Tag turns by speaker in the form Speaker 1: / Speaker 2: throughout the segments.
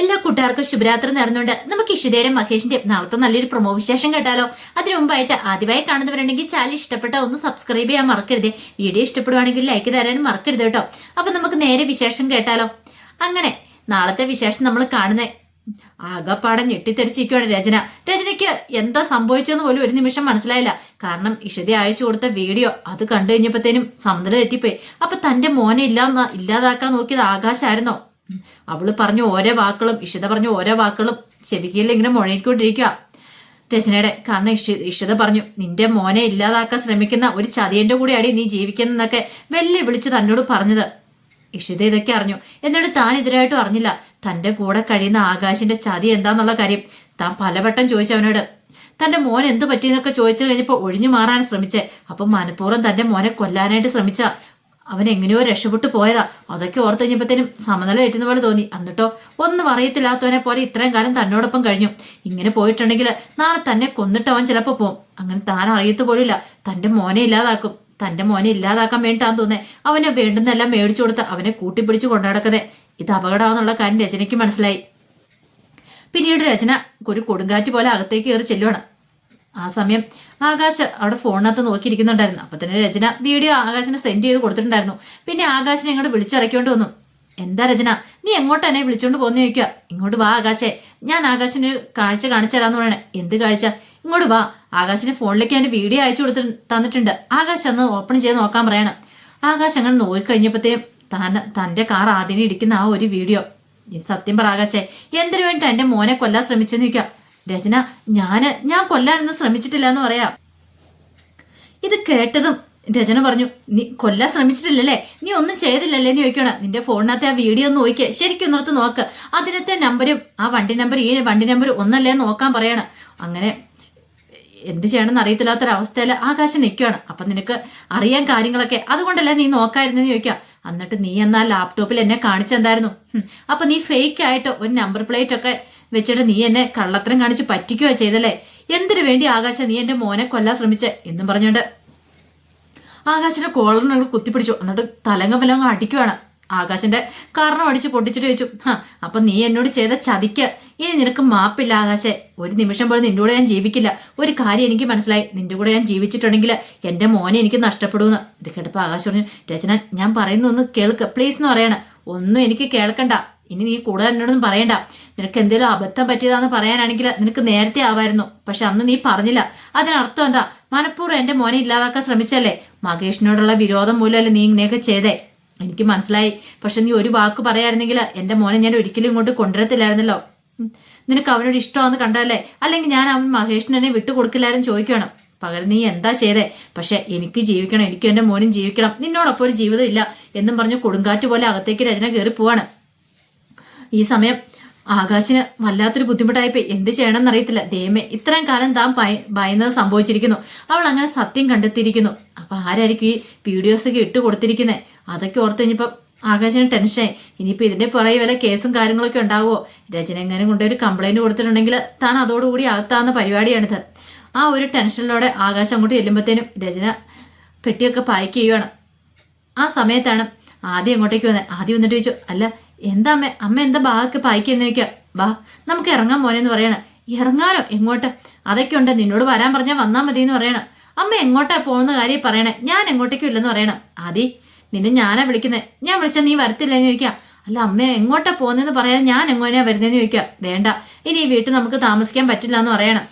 Speaker 1: എല്ലാ കൂട്ടുകാർക്കും ശുഭരാത്രി നേർന്നുകൊണ്ട് നമുക്ക് ഇഷിതയുടെ മഹേഷിന്റെ നാളത്തെ നല്ലൊരു പ്രൊമോ വിശേഷം കേട്ടാലോ? അതിനു മുമ്പായിട്ട് ആദ്യമായി കാണുന്നവരുണ്ടെങ്കിൽ ചാനൽ ഇഷ്ടപ്പെട്ട ഒന്ന് സബ്സ്ക്രൈബ് ചെയ്യാൻ മറക്കരുത്. വീഡിയോ ഇഷ്ടപ്പെടുവാണെങ്കിൽ ലൈക്ക് തരാനും മറക്കരുത് കേട്ടോ. അപ്പൊ നമുക്ക് നേരെ വിശേഷം കേട്ടാലോ? അങ്ങനെ നാളത്തെ വിശേഷം നമ്മൾ കാണുന്നത് ആകപ്പാടെ ഞെട്ടിത്തെറിച്ചിരിക്കുകയാണ് രചന. രചനയ്ക്ക് എന്താ സംഭവിച്ചെന്ന് പോലും ഒരു നിമിഷം മനസ്സിലായില്ല. കാരണം ഇഷതി അയച്ചു കൊടുത്ത വീഡിയോ അത് കണ്ടു കഴിഞ്ഞപ്പോഴത്തേനും സമനില തെറ്റിപ്പോയി. അപ്പൊ തന്റെ മോനെ ഇല്ലാ ഇല്ലാതാക്കാൻ നോക്കിയത് ആകാശായിരുന്നോ? അവൾ പറഞ്ഞ ഓരോ വാക്കുകളും ഇഷിത പറഞ്ഞ ഓരോ വാക്കുകളും ചെവിക്കയിൽ ഇങ്ങനെ മുഴങ്ങിക്കൊണ്ടിരിക്കുക. രചനയുടെ കാരണം ഇഷി ഇഷിത പറഞ്ഞു നിന്റെ മോനെ ഇല്ലാതാക്കാൻ ശ്രമിക്കുന്ന ഒരു ചതിയന്റെ കൂടെയാണ് നീ ജീവിക്കുന്നതെന്നൊക്കെ വെല്ലെ വിളിച്ച് തന്നോട് പറഞ്ഞത്. ഇഷിത ഇതൊക്കെ അറിഞ്ഞു. എന്നിട്ട് താൻ ഇതിനായിട്ടും അറിഞ്ഞില്ല. തന്റെ കൂടെ കഴിയുന്ന ആകാശിന്റെ ചതി എന്താന്നുള്ള കാര്യം താൻ പലവട്ടം ചോദിച്ചു അവനോട്. തന്റെ മോൻ എന്ത് പറ്റിയെന്നൊക്കെ ചോദിച്ചു കഴിഞ്ഞപ്പോൾ ഒഴിഞ്ഞു മാറാൻ ശ്രമിച്ചേ. അപ്പം മനഃപൂർവം തന്റെ മോനെ കൊല്ലാനായിട്ട് ശ്രമിച്ച. അവൻ എങ്ങനെയോ രക്ഷപ്പെട്ടു പോയതാ. അതൊക്കെ ഓർത്ത് കഴിഞ്ഞപ്പോഴത്തേനും സമനില ഏറ്റുന്ന പോലെ തോന്നി. എന്നിട്ടോ ഒന്നും അറിയത്തില്ലാത്തവനെ പോലെ ഇത്രയും കാലം തന്നോടൊപ്പം കഴിഞ്ഞു. ഇങ്ങനെ പോയിട്ടുണ്ടെങ്കിൽ നാളെ തന്നെ കൊന്നിട്ട് അവൻ ചിലപ്പോൾ പോകും അങ്ങനെ താൻ അറിയത്ത് പോലുമില്ല. തന്റെ മോനെ ഇല്ലാതാക്കും. തന്റെ മോനെ ഇല്ലാതാക്കാൻ വേണ്ടിട്ടാന്ന് തോന്നേ അവനെ വേണ്ടുന്നെല്ലാം മേടിച്ചു കൊടുത്ത് അവനെ കൂട്ടിപ്പിടിച്ച് കൊണ്ടുനടക്കുന്നത് ഇത് അപകടമാണെന്നുള്ള കാര്യം രചനയ്ക്ക് മനസ്സിലായി. പിന്നീട് രചന ഒരു കൊടുങ്കാറ്റ് പോലെ അകത്തേക്ക് കയറി ചെല്ലുവാണ്. ആ സമയം ആകാശ് അവിടെ ഫോണിനകത്ത് നോക്കിയിരിക്കുന്നുണ്ടായിരുന്നു. അപ്പൊ തന്നെ രചന വീഡിയോ ആകാശിന് സെൻഡ് ചെയ്ത് കൊടുത്തിട്ടുണ്ടായിരുന്നു. പിന്നെ ആകാശിനെ ഇങ്ങോട്ട് വിളിച്ചിറക്കിക്കൊണ്ട് വന്നു. എന്താ രചന? നീ എങ്ങോട്ട് എന്നെ വിളിച്ചോണ്ട് പോന്ന്? ചോദിക്കുക. ഇങ്ങോട്ട് വാ ആകാശേ. ഞാൻ ആകാശിന് കാഴ്ച കാണിച്ചു പറയണേ. എന്ത് കാഴ്ച? ഇങ്ങോട്ട് വാ. ആകാശിന്റെ ഫോണിലേക്ക് ഞാൻ വീഡിയോ അയച്ചു കൊടുത്ത് തന്നിട്ടുണ്ട്. ആകാശ് അന്ന് ഓപ്പൺ ചെയ്ത് നോക്കാൻ പറയണം. ആകാശ് അങ്ങനെ നോക്കിക്കഴിഞ്ഞപ്പോഴത്തേയും താൻ തന്റെ കാർ ആദ്യം ഇടിക്കുന്ന ആ ഒരു വീഡിയോ. സത്യം പറ ആകാശേ. എന്തിനു വേണ്ടിട്ട് എന്റെ മോനെ കൊല്ലാൻ ശ്രമിച്ചെന്ന് ചോദിക്കാം രചന ഞാൻ ഞാൻ കൊല്ലാനൊന്നും ശ്രമിച്ചിട്ടില്ല എന്ന് പറയാം. ഇത് കേട്ടതും രചന പറഞ്ഞു നീ കൊല്ലാൻ ശ്രമിച്ചിട്ടില്ലല്ലേ? നീ ഒന്നും ചെയ്തില്ലല്ലേ? എന്ന് ചോദിക്കണം നിന്റെ ഫോണിനകത്ത് ആ വീഡിയോ ഒന്ന് നോക്കിയേ ശരിക്കും ഒന്നിടത്ത് നോക്ക്. അതിനത്തെ നമ്പരും ആ വണ്ടി നമ്പർ ഈ വണ്ടി നമ്പർ ഒന്നല്ലേ നോക്കാൻ പറയണം. അങ്ങനെ എന്ത് ചെയ്യണമെന്ന് അറിയത്തില്ലാത്തൊരവസ്ഥയിൽ ആകാശം നിൽക്കുകയാണ്. അപ്പം നിനക്ക് അറിയാൻ കാര്യങ്ങളൊക്കെ അതുകൊണ്ടല്ലേ നീ നോക്കായിരുന്നെന്ന് ചോദിക്കാം എന്നിട്ട് നീ എന്നാ ലാപ്ടോപ്പിൽ എന്നെ കാണിച്ചെന്തായിരുന്നു? അപ്പൊ നീ ഫേക്ക് ആയിട്ട് ഒരു നമ്പർ പ്ലേറ്റ് ഒക്കെ വെച്ചിട്ട് നീ എന്നെ കള്ളത്തരം കാണിച്ച് പറ്റിക്കുകയോ ചെയ്തല്ലേ? എന്തിനു വേണ്ടി ആകാശ നീ എന്റെ മോനെ കൊല്ലാൻ ശ്രമിച്ചേ? എന്നും പറഞ്ഞോണ്ട് ആകാശിന്റെ കോളറിനോട് കുത്തിപ്പിടിച്ചു. എന്നിട്ട് തലങ്ങ പലങ്ങ അടിക്കുവാണ്. ആകാശിന്റെ കാരണം അടിച്ച് പൊട്ടിച്ചിട്ട് ചോദിച്ചു ഹാ അപ്പൊ നീ എന്നോട് ചെയ്ത ചതിക്ക്? ഇനി നിനക്ക് മാപ്പില്ല ആകാശെ. ഒരു നിമിഷം പോലും നിന്റെ കൂടെ ഞാൻ ജീവിക്കില്ല. ഒരു കാര്യം എനിക്ക് മനസ്സിലായി. നിന്റെ കൂടെ ഞാൻ ജീവിച്ചിട്ടുണ്ടെങ്കിൽ എന്റെ മോനെ എനിക്ക് നഷ്ടപ്പെടുമെന്ന്. ഇത് കേട്ടപ്പോൾ ആകാശ് പറഞ്ഞു രചന ഞാൻ പറയുന്ന ഒന്ന് കേൾക്ക്. പ്ലീസ് എന്ന് പറയണ. ഒന്നും എനിക്ക് കേൾക്കണ്ട. ഇനി നീ കൂടുതൽ എന്നോടൊന്നും പറയണ്ട. നിനക്ക് എന്തെങ്കിലും അബദ്ധം പറ്റിയതാന്ന് പറയാനാണെങ്കിൽ നിനക്ക് നേരത്തെ ആവായിരുന്നു. പക്ഷെ അന്ന് നീ പറഞ്ഞില്ല. അതിനർത്ഥം എന്താ? മനഃപൂർവം എന്റെ മോനെ ഇല്ലാതാക്കാൻ ശ്രമിച്ചല്ലേ? മകേഷിനോടുള്ള വിരോധം മൂലമല്ലേ നീ ഇങ്ങനെയൊക്കെ ചെയ്തേ? എനിക്ക് മനസ്സിലായി. പക്ഷെ നീ ഒരു വാക്ക് പറയായിരുന്നെങ്കിൽ എന്റെ മോനെ ഞാൻ ഒരിക്കലും ഇങ്ങോട്ട് കൊണ്ടുവരത്തില്ലായിരുന്നല്ലോ. നിനക്ക് അവനോട് ഇഷ്ടമാണെന്ന് കണ്ടല്ലേ അല്ലെങ്കിൽ ഞാൻ അവൻ മഹേഷിനെ വിട്ടുകൊടുക്കില്ലായിരുന്നു ചോദിക്കണം. പകരം നീ എന്താ ചെയ്തേ? പക്ഷെ എനിക്ക് ജീവിക്കണം. എനിക്കും എന്റെ മോനും ജീവിക്കണം. നിന്നോടൊപ്പം ഒരു ജീവിതം ഇല്ല. എന്നും പറഞ്ഞ് കൊടുങ്കാറ്റ് പോലെ അകത്തേക്ക് രചന കയറി പോവാണ് ഈ സമയം ആകാശിന് വല്ലാത്തൊരു ബുദ്ധിമുട്ടായിപ്പോയി. എന്ത് ചെയ്യണമെന്ന് അറിയത്തില്ല. ദേമേ ഇത്രയും കാലം താൻ ഭയ ഭയന്നത് സംഭവിച്ചിരിക്കുന്നു. അവൾ അങ്ങനെ സത്യം കണ്ടെത്തിയിരിക്കുന്നു. അപ്പൊ ആരായിരിക്കും ഈ വീഡിയോസൊക്കെ ഇട്ട് കൊടുത്തിരിക്കുന്നത് അതൊക്കെ ഓർത്ത് കഴിഞ്ഞപ്പം ആകാശിന് ടെൻഷനായി ഇനിയിപ്പോൾ ഇതിന്റെ പുറകെ വല്ല കേസും കാര്യങ്ങളൊക്കെ ഉണ്ടാവുമോ? രചന എങ്ങനെ കൊണ്ടൊരു കംപ്ലൈന്റ് കൊടുത്തിട്ടുണ്ടെങ്കിൽ താൻ അതോടുകൂടി ആകത്താവുന്ന പരിപാടിയാണിത്. ആ ഒരു ടെൻഷനിലൂടെ ആകാശം അങ്ങോട്ട് ചെല്ലുമ്പോഴത്തേനും രചന പെട്ടിയൊക്കെ പായ്ക്ക് ചെയ്യുവാണ്. ആ സമയത്താണ് ആദ്യം അങ്ങോട്ടേക്ക് വന്നത് ആദ്യം വന്നിട്ട് ചോദിച്ചു അല്ല എന്താ അമ്മ? അമ്മ എന്താ ബാഗൊക്കെ പായ്ക്കെന്ന് ചോദിക്കാം ബാ നമുക്ക് ഇറങ്ങാൻ മോനെന്ന് പറയണം. ഇറങ്ങാനോ? എങ്ങോട്ട്? അതൊക്കെ ഉണ്ട്. നിന്നോട് വരാൻ പറഞ്ഞാൽ വന്നാൽ മതി എന്ന് പറയണം. അമ്മ എങ്ങോട്ടാ പോകുന്ന കാര്യം പറയണേ? ഞാൻ എങ്ങോട്ടേക്കും ഇല്ലെന്ന് പറയണം. ആദി നിന്നെ ഞാനാ വിളിക്കുന്നത് ഞാൻ വിളിച്ചാൽ നീ വരത്തില്ലെന്ന് ചോദിക്കാം അല്ല അമ്മ എങ്ങോട്ടാ പോകുന്നതെന്ന് പറയാൻ ഞാൻ എങ്ങോട്ടാ വരുന്നതെന്ന് ചോദിക്കാം വേണ്ട. ഇനി ഈ വീട്ടിൽ നമുക്ക് താമസിക്കാൻ പറ്റില്ല എന്ന് പറയണം.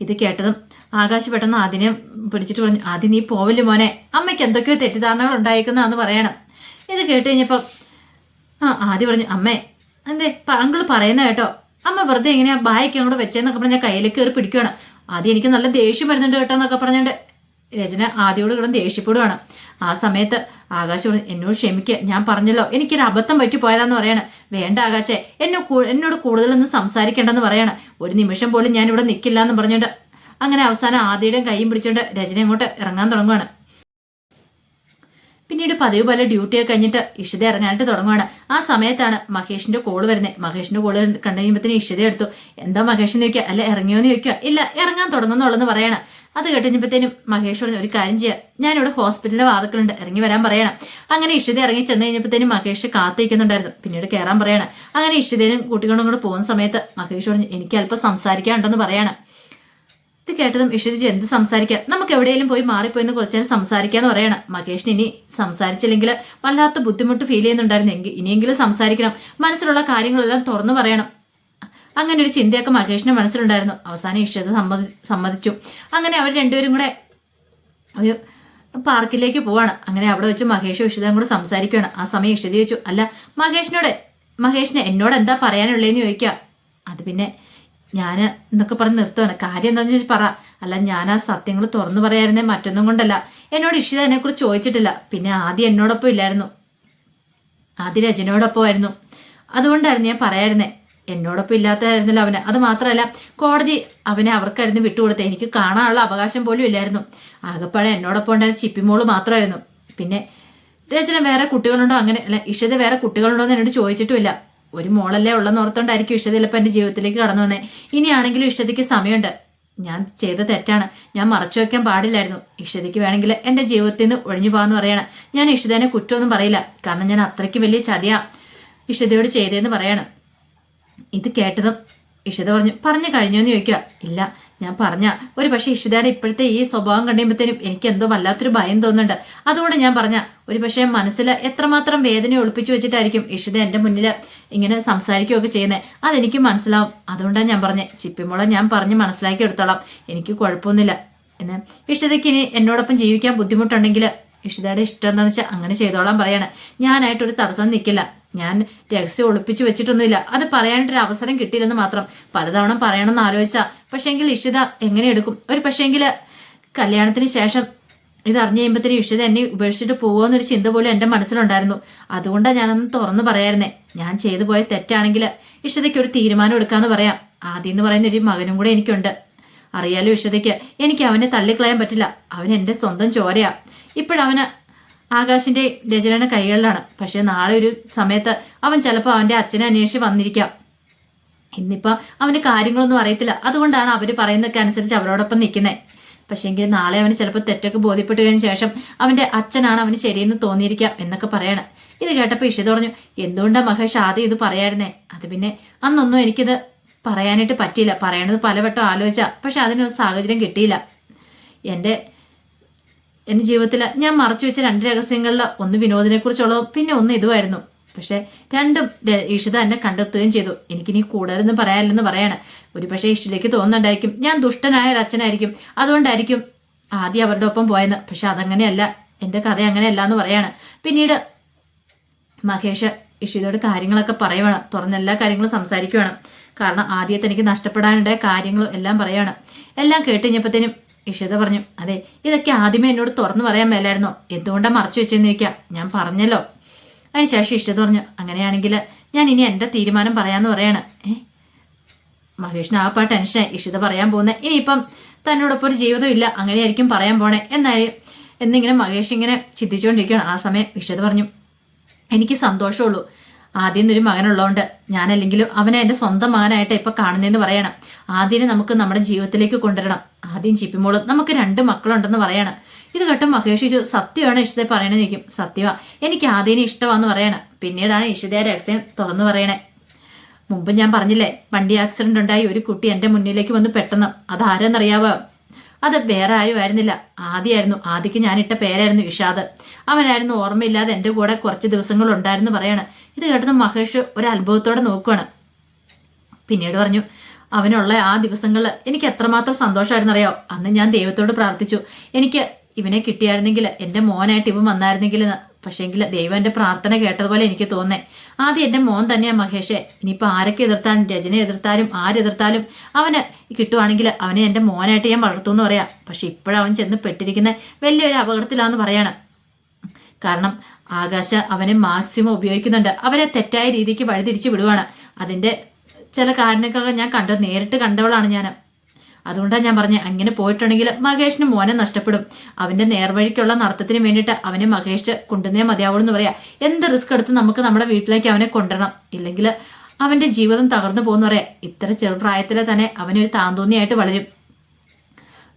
Speaker 1: ഇത് കേട്ടതും ആകാശ് പെട്ടെന്ന് അതിനെ പിടിച്ചിട്ട് പറഞ്ഞു ആദ്യം നീ പോവില്ല മോനെ? അമ്മയ്ക്ക് എന്തൊക്കെയോ തെറ്റിദ്ധാരണകൾ ഉണ്ടായിരിക്കുന്നതെന്ന് പറയണം. ഇത് കേട്ട് കഴിഞ്ഞപ്പം ആ ആദ്യം പറഞ്ഞു അമ്മേ എന്തേ അങ്കിൾ പറയുന്ന കേട്ടോ. അമ്മ വെറുതെ എങ്ങനെയാ ബായൊക്കെ അങ്ങോട്ട് വെച്ചേന്നൊക്കെ പറഞ്ഞ കയ്യിലേക്ക് കയറി പിടിക്കുകയാണ് ആദ്യം എനിക്ക് നല്ല ദേഷ്യം വരുന്നുണ്ട് കേട്ടോ എന്നൊക്കെ പറഞ്ഞുകൊണ്ട് രചന ആദ്യോട് കിടന്ന് ദേഷ്യപ്പെടുവാണ്. ആ സമയത്ത് ആകാശ് എന്നോട് ക്ഷമിക്കുക ഞാൻ പറഞ്ഞല്ലോ എനിക്കൊരു അബദ്ധം പറ്റി പോയതാന്ന് പറയാണ്. വേണ്ട ആകാശേ എന്നെ എന്നോട് കൂടുതലൊന്നും സംസാരിക്കേണ്ടെന്ന് പറയാണ്. ഒരു നിമിഷം പോലും ഞാൻ ഇവിടെ നിൽക്കില്ല എന്ന് പറഞ്ഞുകൊണ്ട് അങ്ങനെ അവസാനം ആദ്യയുടെയും കൈയും പിടിച്ചുകൊണ്ട് രചന അങ്ങോട്ട് ഇറങ്ങാൻ തുടങ്ങുവാണ്. പിന്നീട് പതിവ് പോലെ ഡ്യൂട്ടിയൊക്കെ കഴിഞ്ഞിട്ട് ഇഷിത ഇറങ്ങാനായിട്ട് തുടങ്ങുകയാണ് ആ സമയത്താണ് മഹേഷിന്റെ കോൾ വരുന്നത് മഹേഷിന്റെ കോൾ കണ്ടു കഴിയുമ്പോഴത്തേന് ഇഷിത എടുത്തു. എന്താ മഹേഷ് എന്ന് ചോദിക്കുക അല്ല ഇറങ്ങിയോന്ന് ചോദിക്കുക ഇല്ല ഇറങ്ങാൻ തുടങ്ങുന്നുള്ളെന്ന് പറയണം. അത് കേട്ടുകഴിഞ്ഞപ്പോഴത്തേനും മഹേഷ് പറഞ്ഞു ഒരു കാര്യം ഞാൻ ഞാനിവിടെ ഹോസ്പിറ്റലിന്റെ വാതക്കളുണ്ട് ഇറങ്ങി വരാൻ പറയണം. അങ്ങനെ ഇഷിത ഇറങ്ങി ചെന്ന് കഴിഞ്ഞപ്പോഴത്തേനും മഹേഷ് കാത്തിരിക്കുന്നുണ്ടായിരുന്നു. പിന്നീട് കയറാൻ പറയണം. അങ്ങനെ ഇഷിതേനും കുട്ടികളും കൂടെ പോകുന്ന സമയത്ത് മഹേഷ് പറഞ്ഞു എനിക്ക് അല്പം സംസാരിക്കാനുണ്ടെന്ന് പറയണം. ഇത് കേട്ടതും ഇഷിതിച്ച് എന്ത് സംസാരിക്കാം? നമുക്ക് എവിടെയെങ്കിലും പോയി മാറിപ്പോയിന്ന് കുറച്ച് നേരം സംസാരിക്കാന്ന് പറയണം. മഹേഷിന് ഇനി സംസാരിച്ചില്ലെങ്കിൽ വല്ലാത്ത ബുദ്ധിമുട്ട് ഫീൽ ചെയ്യുന്നുണ്ടായിരുന്നു. എങ്കിൽ ഇനിയെങ്കിലും സംസാരിക്കണം. മനസ്സിലുള്ള കാര്യങ്ങളെല്ലാം തുറന്നു പറയണം. അങ്ങനെ ഒരു ചിന്തയൊക്കെ മഹേഷിന്റെ മനസ്സിലുണ്ടായിരുന്നു. അവസാനം ഇഷിത സമ്മതി സമ്മതിച്ചു. അങ്ങനെ അവർ രണ്ടുപേരും കൂടെ ഒരു പാർക്കിലേക്ക് പോവാണ്. അങ്ങനെ അവിടെ വെച്ച് മഹേഷ് ഇഷിതയും കൂടെ സംസാരിക്കുകയാണ് ആ സമയം ഇഷിത വെച്ചു അല്ല മഹേഷിനോട് മഹേഷിന് എന്നോട് എന്താ പറയാനുള്ളതെന്ന് ചോദിക്കുക അത് പിന്നെ ഞാൻ എന്നൊക്കെ പറഞ്ഞ് നിർത്തുകയാണ് കാര്യം എന്താണെന്ന് ചോദിച്ചാൽ പറ. അല്ല ഞാൻ ആ സത്യങ്ങൾ തുറന്നു പറയായിരുന്നേ മറ്റൊന്നും കൊണ്ടല്ല. എന്നോട് ഇഷിത അതിനെക്കുറിച്ച് ചോദിച്ചിട്ടില്ല. പിന്നെ ആദ്യം എന്നോടൊപ്പം ഇല്ലായിരുന്നു. ആദ്യം രജനോടൊപ്പം ആയിരുന്നു. അതുകൊണ്ടായിരുന്നു ഞാൻ പറയായിരുന്നേ. എന്നോടൊപ്പം ഇല്ലാത്തതായിരുന്നല്ലോ അവന്. അത് മാത്രമല്ല കോടതി അവനെ അവർക്കായിരുന്നു വിട്ടുകൊടുത്തത്. എനിക്ക് കാണാനുള്ള അവകാശം പോലും ഇല്ലായിരുന്നു. ആകപ്പാടെ എന്നോടൊപ്പം ഉണ്ടായിരുന്ന ചിപ്പിമോൾ മാത്രമായിരുന്നു. പിന്നെ രചന വേറെ കുട്ടികളുണ്ടോ അങ്ങനെ? അല്ല ഇഷത വേറെ കുട്ടികളുണ്ടോ എന്ന് എന്നോട് ചോദിച്ചിട്ടുമില്ല. ഒരു മോളല്ലേ ഉള്ളെന്ന് ഓർത്തോണ്ടായിരിക്കും ഇഷ്ടത ചിലപ്പോൾ എന്റെ ജീവിതത്തിലേക്ക് കടന്നു വന്നേ. ഇനിയാണെങ്കിലും ഇഷ്ടതയ്ക്ക് സമയമുണ്ട്. ഞാൻ ചെയ്ത തെറ്റാണ്. ഞാൻ മറച്ചു വയ്ക്കാൻ പാടില്ലായിരുന്നു. ഇഷ്ടതയ്ക്ക് വേണമെങ്കിൽ എന്റെ ജീവിതത്തിൽ നിന്ന് ഒഴിഞ്ഞു പോകാമെന്ന് പറയണം. ഞാൻ ഇഷ്ടതേനെ കുറ്റമൊന്നും പറയില്ല. കാരണം ഞാൻ അത്രയ്ക്ക് വലിയ ചതിയാ. ഇഷ്ടതയോട് ചെയ്തതെന്ന് പറയണം. ഇത് കേട്ടതും ഇഷിത പറഞ്ഞു പറഞ്ഞു കഴിഞ്ഞോന്ന് ചോദിക്കുക ഇല്ല ഞാൻ പറഞ്ഞ ഒരു പക്ഷേ ഇഷിതയുടെ ഇപ്പോഴത്തെ ഈ സ്വഭാവം കണ്ടുമ്പോഴത്തേനും എനിക്ക് എന്തോ വല്ലാത്തൊരു ഭയം തോന്നുന്നുണ്ട്. അതുകൊണ്ട് ഞാൻ പറഞ്ഞ ഒരു പക്ഷേ മനസ്സിൽ എത്രമാത്രം വേദന ഒളിപ്പിച്ചു വെച്ചിട്ടായിരിക്കും ഇഷിത എന്റെ മുന്നിൽ ഇങ്ങനെ സംസാരിക്കുകയൊക്കെ ചെയ്യുന്നത് അതെനിക്ക് മനസ്സിലാവും. അതുകൊണ്ടാണ് ഞാൻ പറഞ്ഞത് ചിപ്പിമുള ഞാൻ പറഞ്ഞ് മനസ്സിലാക്കി എടുത്തോളാം എനിക്ക് കുഴപ്പമൊന്നുമില്ല. എന്ന് ഇഷിതയ്ക്ക് ഇനി എന്നോടൊപ്പം ജീവിക്കാൻ ബുദ്ധിമുട്ടുണ്ടെങ്കിൽ ഇഷിതയുടെ ഇഷ്ടം എന്താണെന്ന് വെച്ചാൽ അങ്ങനെ ചെയ്തോളാം പറയാണ്. ഞാനായിട്ടൊരു തടസ്സം നിൽക്കില്ല ഞാൻ രഹസ്യം ഒളിപ്പിച്ചു വെച്ചിട്ടൊന്നുമില്ല. അത് പറയാനായിട്ടൊരു അവസരം കിട്ടിയില്ലെന്ന് മാത്രം. പലതവണ പറയണമെന്ന് ആലോചിച്ചാ. പക്ഷേങ്കിൽ ഇഷിത എങ്ങനെ എടുക്കും? ഒരു പക്ഷേങ്കിൽ കല്യാണത്തിന് ശേഷം ഇത് അറിഞ്ഞു കഴിയുമ്പോഴത്തേനും ഇഷിത എന്നെ ഉപേക്ഷിച്ചിട്ട് പോകുമെന്നൊരു ചിന്ത പോലും എന്റെ മനസ്സിലുണ്ടായിരുന്നു. അതുകൊണ്ടാണ് ഞാനൊന്ന് തുറന്നു പറയായിരുന്നേ. ഞാൻ ചെയ്തു പോയ തെറ്റാണെങ്കിൽ ഇഷിതയ്ക്ക് ഒരു തീരുമാനം എടുക്കാമെന്ന് പറയാം. ആദ്യം എന്ന് പറയുന്ന ഒരു മകനും കൂടെ എനിക്കുണ്ട്. അറിയാലോ ഇഷിതയ്ക്ക്. എനിക്ക് അവനെ തള്ളിക്കളയാൻ പറ്റില്ല. അവൻ എന്റെ സ്വന്തം ചോരയാ. ഇപ്പോഴവന് ആകാശിന്റെ രചനയുടെ കൈകളിലാണ്. പക്ഷേ നാളെ ഒരു സമയത്ത് അവൻ ചിലപ്പോൾ അവന്റെ അച്ഛനെ അന്വേഷിച്ച് വന്നിരിക്കാം. ഇന്നിപ്പോൾ അവന് കാര്യങ്ങളൊന്നും അറിയത്തില്ല. അതുകൊണ്ടാണ് അവർ പറയുന്നതൊക്കെ അനുസരിച്ച് അവരോടൊപ്പം നിൽക്കുന്നത് പക്ഷേങ്കിൽ നാളെ അവന് ചിലപ്പോൾ തെറ്റൊക്കെ ബോധ്യപ്പെട്ട് കഴിഞ്ഞ ശേഷം അവന്റെ അച്ഛനാണ് അവന് ശരിയെന്ന് തോന്നിയിരിക്കാം എന്നൊക്കെ പറയണം. ഇത് കേട്ടപ്പോൾ ഇഷ പറഞ്ഞു എന്തുകൊണ്ടാണ് മഹേഷ് ആദ്യം ഇത് പറയായിരുന്നേ? അത് പിന്നെ അന്നൊന്നും എനിക്കിത് പറയാനായിട്ട് പറ്റിയില്ല. പറയണത് പലവട്ടം ആലോചിച്ച പക്ഷെ അതിനൊരു സാഹചര്യം കിട്ടിയില്ല. എന്റെ എന്റെ ജീവിതത്തിൽ ഞാൻ മറച്ചു വെച്ച രണ്ട് രഹസ്യങ്ങളിൽ ഒന്ന് വിനോദിനെക്കുറിച്ചുള്ളതും പിന്നെ ഒന്ന് ഇതുമായിരുന്നു. പക്ഷെ രണ്ടും ഈഷിത എന്നെ കണ്ടെത്തുകയും ചെയ്തു. എനിക്കിനി കൂടുതലൊന്നും പറയാനില്ലെന്ന് പറയാണ്. ഒരു പക്ഷേ ഇഷിതയ്ക്ക് തോന്നുന്നുണ്ടായിരിക്കും ഞാൻ ദുഷ്ടനായ ഒരു അച്ഛനായിരിക്കും. അതുകൊണ്ടായിരിക്കും ആദ്യം അവരുടെ ഒപ്പം പോയെന്ന്. പക്ഷെ അതങ്ങനെയല്ല. എന്റെ കഥ അങ്ങനെയല്ല എന്ന് പറയാണ്. പിന്നീട് മഹേഷ് ഇഷിതയോട് കാര്യങ്ങളൊക്കെ പറയുവാണ്. തുറന്ന എല്ലാ കാര്യങ്ങളും സംസാരിക്കുവാണ്. കാരണം ആദ്യത്തെ എനിക്ക് നഷ്ടപ്പെടാനുണ്ടായ കാര്യങ്ങളും എല്ലാം പറയുകയാണ് എല്ലാം കേട്ട് കഴിഞ്ഞപ്പോഴത്തേനും ഇഷിത പറഞ്ഞു അതെ ഇതൊക്കെ ആദ്യമേ എന്നോട് തുറന്നു പറയാൻ മേലായിരുന്നോ? എന്തുകൊണ്ടാണ് മറച്ചു വെച്ചെന്ന് ചോദിക്കാം? ഞാൻ പറഞ്ഞല്ലോ. അതിനുശേഷം ഇഷ്ടത പറഞ്ഞു അങ്ങനെയാണെങ്കിൽ ഞാൻ ഇനി എന്റെ തീരുമാനം പറയാമെന്ന് പറയാണ്. ഏ? മഹേഷിന് ആ പാട്ട് ടെൻഷനായി. ഇഷിത പറയാൻ പോകുന്നത് ഇനിയിപ്പം തന്നോടൊപ്പം ഒരു ജീവിതം ഇല്ല അങ്ങനെയായിരിക്കും പറയാൻ പോണേ. എന്നാലും എന്നിങ്ങനെ മഹേഷ് ഇങ്ങനെ ചിന്തിച്ചുകൊണ്ടിരിക്കുകയാണ് ആ സമയം ഇഷിത പറഞ്ഞു എനിക്ക് സന്തോഷമുള്ളൂ ആദ്യം ഒരു മകനുള്ളതുകൊണ്ട് ഞാനല്ലെങ്കിലും അവനെ എന്റെ സ്വന്തം മകനായിട്ട് ഇപ്പം കാണുന്നതെന്ന് പറയണം. ആദ്യം നമുക്ക് നമ്മുടെ ജീവിതത്തിലേക്ക് കൊണ്ടുവരണം. ആദ്യം ചിപ്പിമോളും നമുക്ക് രണ്ട് മക്കളുണ്ടെന്ന് പറയണം. ഇത് കേട്ട മഹേഷ് സത്യമാണ് ഇഷ്ടത്തെ പറയണെന്ന് നിൽക്കും സത്യമാ. എനിക്ക് ആദ്യം ഇഷ്ടമാന്ന് പറയണം. പിന്നീടാണ് ഇഷിതയെ രഹസ്യം തുറന്നു പറയണേ. മുമ്പ് ഞാൻ പറഞ്ഞില്ലേ വണ്ടി ആക്സിഡന്റ് ഉണ്ടായി ഒരു കുട്ടി എന്റെ മുന്നിലേക്ക് വന്ന് പെട്ടെന്ന്. അത് ആരെന്നറിയാവോ അത് വേറെ ആരും ആയിരുന്നില്ല. ആദ്യമായിരുന്നു ആദ്യക്ക് ഞാനിട്ട പേരായിരുന്നു ഇഷാദ്. അവനായിരുന്നു ഓർമ്മയില്ലാതെ എന്റെ കൂടെ കുറച്ച് ദിവസങ്ങൾ ഉണ്ടായിരുന്നു പറയാണ്. ഇത് കേട്ടത് മഹേഷ് ഒരു അത്ഭുതത്തോടെ നോക്കുവാണ്. പിന്നീട് പറഞ്ഞു അവനുള്ള ആ ദിവസങ്ങളിൽ എനിക്ക് എത്രമാത്രം സന്തോഷമായിരുന്നു അറിയാം അന്ന് ഞാൻ ദൈവത്തോട് പ്രാർത്ഥിച്ചു. എനിക്ക് ഇവനെ കിട്ടിയായിരുന്നെങ്കിൽ എന്റെ മോനായിട്ട് ഇവൻ വന്നായിരുന്നെങ്കിൽ പക്ഷേങ്കിൽ ദൈവം എന്റെ പ്രാർത്ഥന കേട്ടതുപോലെ എനിക്ക് തോന്നേ. ആദ്യം എന്റെ മോൻ തന്നെയാണ് മഹേഷെ. ഇനിയിപ്പോൾ ആരൊക്കെ എതിർത്താലും രചന എതിർത്താലും ആരെതിർത്താലും അവന് കിട്ടുവാണെങ്കിൽ അവനെ എന്റെ മോനായിട്ട് ഞാൻ വളർത്തു എന്ന് പറയാം. പക്ഷെ ഇപ്പോഴവൻ ചെന്ന് പെട്ടിരിക്കുന്ന വലിയൊരു അപകടത്തിലാന്ന് പറയാണ്. കാരണം ആകാശ അവനെ മാക്സിമം ഉപയോഗിക്കുന്നുണ്ട്. അവരെ തെറ്റായ രീതിക്ക് വഴിതിരിച്ച് വിടുവാണ്. അതിന്റെ ചില കാരണങ്ങളൊക്കെ ഞാൻ കണ്ടു നേരിട്ട് കണ്ടവളാണ് ഞാൻ അതുകൊണ്ടാണ് ഞാൻ പറഞ്ഞത് അങ്ങനെ പോയിട്ടുണ്ടെങ്കിൽ മഹേഷിന് മോനെ നഷ്ടപ്പെടും. അവന്റെ നേർവഴിക്കുള്ള നടത്തത്തിന് വേണ്ടിയിട്ട് അവനെ മഹേഷ് കൊണ്ടുവന്നേ മതിയാവുള്ളൂ എന്ന് പറയാം. എന്ത് റിസ്ക് എടുത്ത് നമുക്ക് നമ്മുടെ വീട്ടിലേക്ക് അവനെ കൊണ്ടുവരണം? ഇല്ലെങ്കിൽ അവന്റെ ജീവിതം തകർന്നു പോകുന്ന പറയാം. ഇത്ര ചെറുപ്രായത്തിലെ തന്നെ അവനൊരു താന്തോന്നിയായിട്ട് വളരും.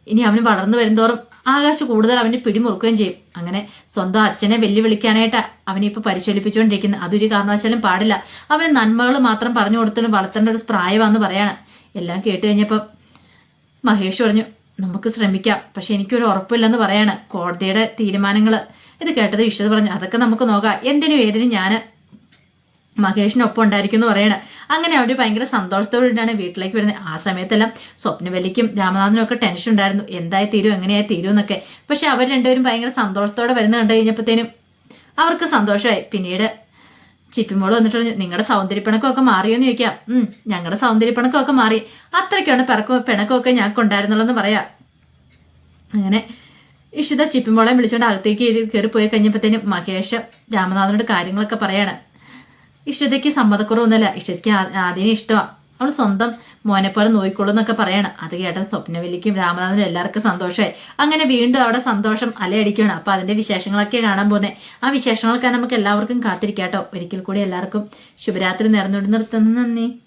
Speaker 1: ഇനി അവന് വളർന്നു വരുന്തോറും ആകാശ് കൂടുതൽ അവന് പിടിമുറുക്കുകയും ചെയ്യും. അങ്ങനെ സ്വന്തം അച്ഛനെ വെല്ലുവിളിക്കാനായിട്ട് അവനെ ഇപ്പൊ പരിശീലിപ്പിച്ചുകൊണ്ടിരിക്കുന്നത് അതൊരു കാരണവശാലും പാടില്ല. അവന് നന്മകൾ മാത്രം പറഞ്ഞു കൊടുത്തതിന് വളർത്തേണ്ട ഒരു പ്രായമാണെന്ന് പറയാണ്. എല്ലാം കേട്ട് കഴിഞ്ഞപ്പം മഹേഷ് പറഞ്ഞു നമുക്ക് ശ്രമിക്കാം. പക്ഷെ എനിക്കൊരു ഉറപ്പില്ലെന്ന് പറയാണ് കോടതിയുടെ തീരുമാനങ്ങൾ ഇത് കേട്ടത് വിശ്വത് പറഞ്ഞു അതൊക്കെ നമുക്ക് നോക്കാം. എന്തിനും ഏതിനും ഞാൻ മഹേഷിനൊപ്പം ഉണ്ടായിരിക്കും എന്ന് പറയണ. അങ്ങനെ അവർ ഭയങ്കര സന്തോഷത്തോടെയാണ് വീട്ടിലേക്ക് വരുന്നത്. ആ സമയത്തെല്ലാം സ്വപ്നവലിക്കും രാമനാഥനും ഒക്കെ ടെൻഷൻ ഉണ്ടായിരുന്നു. എന്തായി തീരും എങ്ങനെയായി തീരും എന്നൊക്കെ. പക്ഷെ അവർ രണ്ടുപേരും ഭയങ്കര സന്തോഷത്തോടെ വരുന്ന കണ്ടു കഴിഞ്ഞപ്പോഴത്തേനും അവർക്ക് സന്തോഷമായി. പിന്നീട് ചിപ്പിമോൾ വന്നിട്ട് പറഞ്ഞു നിങ്ങളുടെ സൗന്ദര്യപ്പിണക്കമൊക്കെ മാറിയോന്ന് ചോദിക്കാം. ഉം ഞങ്ങളുടെ സൗന്ദര്യപ്പിണക്കമൊക്കെ മാറി. അത്രയ്ക്കാണ് പിറക്കും പിണക്കമൊക്കെ ഞങ്ങൾക്ക് ഉണ്ടായിരുന്നുള്ളതെന്ന് പറയാം. അങ്ങനെ ഇഷിത ചിപ്പിമോളെ വിളിച്ചുകൊണ്ട് അകത്തേക്ക് കയറി പോയി കഴിഞ്ഞപ്പോഴത്തേനും മഹേഷ് രാമനാഥനോട് കാര്യങ്ങളൊക്കെ പറയാണ്. ഇഷ്ടതയ്ക്ക് സമ്മതക്കുറവൊന്നുമില്ല. ഇഷ്ടതയ്ക്ക് ആദ്യം ഇഷ്ടമാണ് അവൾ സ്വന്തം മോനെപ്പോലെ നോയിക്കോളൂ എന്നൊക്കെ പറയണം. അത് കേട്ട സ്വപ്നവലിക്കും രാമനാഥനും എല്ലാവർക്കും സന്തോഷമായി. അങ്ങനെ വീണ്ടും അവിടെ സന്തോഷം അലയടിക്കുകയാണ്. അപ്പൊ അതിന്റെ വിശേഷങ്ങളൊക്കെ കാണാൻ പോകുന്നത് ആ വിശേഷങ്ങളൊക്കെ നമുക്ക് എല്ലാവർക്കും കാത്തിരിക്കാട്ടോ. ഒരിക്കൽ കൂടി എല്ലാവർക്കും ശുഭരാത്രി നേർന്നുകൊണ്ട് നിർത്തുന്നു. നന്ദി.